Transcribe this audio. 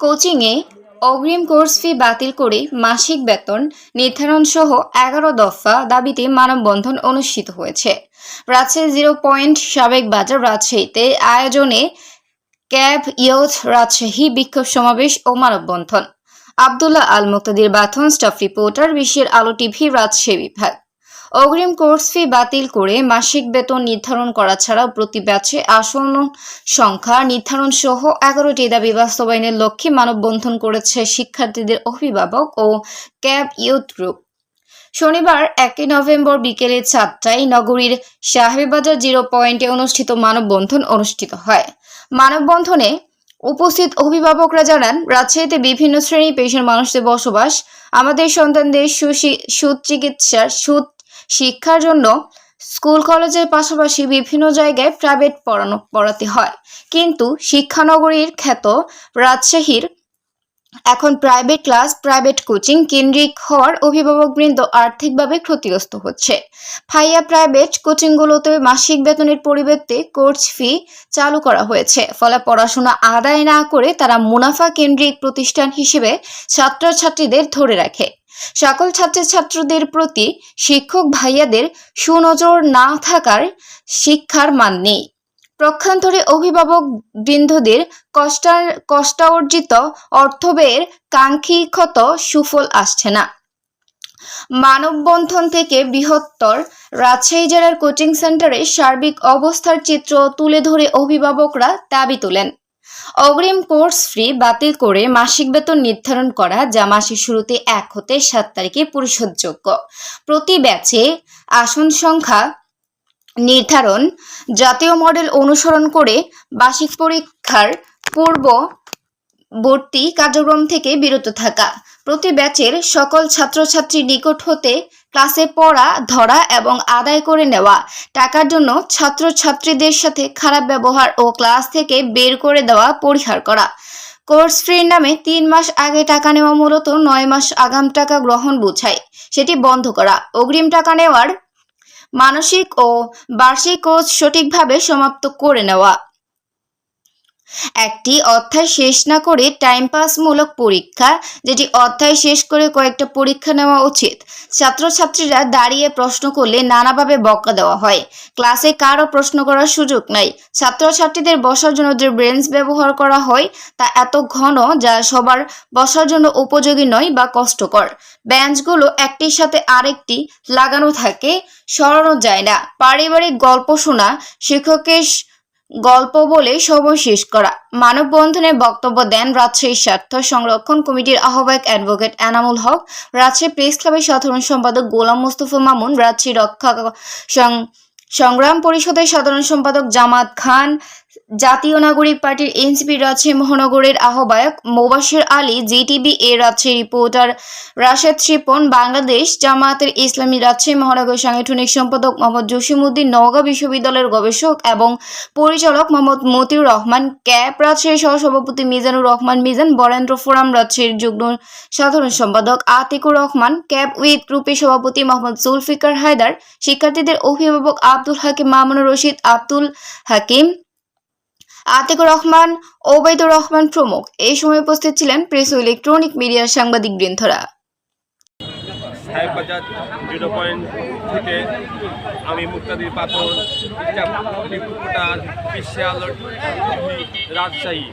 কোচিংয়ে অগ্রিম course fee বাতিল করে মাসিক বেতন নির্ধারণ সহ এগারো দফা দাবিতে মানববন্ধন অনুষ্ঠিত হয়েছে। রাজশাহী জিরো পয়েন্ট সাবেক বাজার রাজশাহীতে আয়োজনে ক্যাব ইয়ুথ রাজশাহী বিক্ষোভ সমাবেশ ও মানববন্ধন। আবদুল্লাহ আল মুক্তাদির বাথন স্টাফ রিপোর্টার, বিশ্বের আলো টিভি, রাজশাহী বিভাগ। অগ্রিম কোর্স ফি বাতিল করে মাসিক বেতন নির্ধারণ করা ছাড়াও প্রতি ব্যাচে আসন্ন সংখ্যা নির্ধারণ সহ এগারোটি দাবি বাস্তবায়নের লক্ষ্যে মানববন্ধন করেছে শিক্ষার্থীদের অভিভাবক ও ক্যাব ইউথ গ্রুপ। শনিবার একই নভেম্বর বিকেলে চারটায় নগরীর সাহেববাজার জিরো পয়েন্টে অনুষ্ঠিত মানববন্ধন অনুষ্ঠিত হয়। মানববন্ধনে উপস্থিত অভিভাবকরা জানান, রাজশাহীতে বিভিন্ন শ্রেণি পেশার মানুষদের বসবাস, আমাদের সন্তানদের সুচিকিৎসার সুদ শিক্ষার জন্য স্কুল, কলেজের পাশাপাশি বিভিন্ন জায়গায় প্রাইভেট পড়ানো, পড়াতে হয়। কিন্তু শিক্ষানগরীর খ্যাত রাজশাহীর এখন প্রাইভেট ক্লাস প্রাইভেট কোচিং কেন্দ্রিক হওয়ার অভিভাবকবৃন্দ আর্থিকভাবে ক্ষতিগ্রস্ত হচ্ছে। ফাইয়া প্রাইভেট কোচিংগুলোতে মাসিক বেতনের পরিবর্তে কোর্স ফি চালু করা হয়েছে। ফলে পড়াশোনা আদায় না করে তারা মুনাফা কেন্দ্রিক প্রতিষ্ঠান হিসেবে ছাত্রছাত্রীদের ধরে রাখে। সকল ছাত্রছাত্রীদের প্রতি শিক্ষক ভাইয়াদের সুনজর না থাকার শিক্ষার মান নেই। প্রক্ষান্তরে অভিভাবক বৃন্দদের কষ্টার কষ্টার্জিত অর্থব্যয়ের কাঙ্ক্ষিত সুফল আসছে না। মানববন্ধন থেকে বৃহত্তর রাজশাহী জেলার কোচিং সেন্টারে সার্বিক অবস্থার চিত্র তুলে ধরে অভিভাবকরা দাবি তোলেন। অগ্রিম কোর্স ফি বাতিল করে মাসিক বেতন নির্ধারণ করা, যা মাসের শুরুতে এক হতে সাত তারিখে পরিশোধযোগ্য। প্রতি ব্যাচে আসন সংখ্যা নির্ধারণ, জাতীয় মডেল অনুসরণ করে বার্ষিক পরীক্ষার পূর্ববর্তী কার্যক্রম থেকে বিরত থাকা। প্রতি ব্যাচের সকল ছাত্রছাত্রীর নিকট হতে ক্লাসে পড়া, ধরা এবং আদায় করে নেওয়া। টাকার জন্য ছাত্রছাত্রীদের সাথে খারাপ ব্যবহার ও ক্লাস থেকে বের করে দেওয়া, পরিহার করা। কোর্স ফ্রির নামে তিন মাস আগে টাকা নেওয়া মূলত নয় মাস আগাম টাকা গ্রহণ বোঝায়। সেটি বন্ধ করা। অগ্রিম টাকা নেওয়ার মানসিক ও বার্ষিক কোর্স সঠিকভাবে সমাপ্ত করে নেওয়া। একটি অধ্যায় শেষ না করে টাইম পাসমূলক পরীক্ষা, যেটি অধ্যায় শেষ করে কয়েকটা পরীক্ষা নেওয়া উচিত। ছাত্রছাত্রীরা দাঁড়িয়ে প্রশ্ন করলে নানাভাবে বকা দেওয়া হয়। ক্লাসে কারও প্রশ্ন করার সুযোগ নাই। ছাত্রছাত্রীদের বসার জন্য যে বেঞ্চ ব্যবহার করা হয়, তা এত ঘন যা সবার বসার জন্য উপযোগী নয় বা কষ্টকর। বেঞ্চগুলো একটির সাথে আরেকটি লাগানো থাকে, সরানো যায় না। পারিবারিক গল্প শোনা, শিক্ষকের গল্প বলে সময় শেষ করা। মানববন্ধনে বক্তব্য দেন রাজশাহী স্বার্থ সংরক্ষণ কমিটির আহ্বায়ক অ্যাডভোকেট এনামুল হক, রাজশাহী প্রেস ক্লাবের সাধারণ সম্পাদক গোলাম মুস্তফা মামুন, রাজশাহী রক্ষা সংগ্রাম পরিষদের সাধারণ সম্পাদক জামাত খান জাতীয় নাগরিক পার্টির এনসিপি রাজশাহী মহানগরের আহ্বায়ক মোবাশির আলী, জিটিভি এ রাজশাহী রিপোর্টার রাশেদ শিপন, বাংলাদেশ জামায়াতের ইসলামী রাজশাহী মহানগর সাংগঠনিক সম্পাদক মোহাম্মদ জসিমউদ্দিন, নওগাঁ বিশ্ববিদ্যালয়ের গবেষক এবং পরিচালক মোহাম্মদ মতিউর রহমান ক্যাপ রাজশাহী সহসভাপতি মিজানুর রহমান মিজান, বরেন্দ্র ফোরাম রাজশাহীর যুগ্ম সাধারণ সম্পাদক আতিকুর রহমান ক্যাপ উইথ গ্রুপের সভাপতি মোহাম্মদ জুলফিকার হায়দার, শিক্ষার্থীদের অভিভাবক আব্দুল হাকিম, মামুনুর রশিদ, আব্দুল হাকিম আতিকুর রহমান, ওবায়দুর রহমান প্রমুখ। এই সময় উপস্থিত ছিলেন প্রেস ও ইলেকট্রনিক মিডিয়ার সাংবাদিক সাহেব বাজার জিরো পয়েন্ট থেকে আমি মুক্তাদির পাথর রাজশাহী।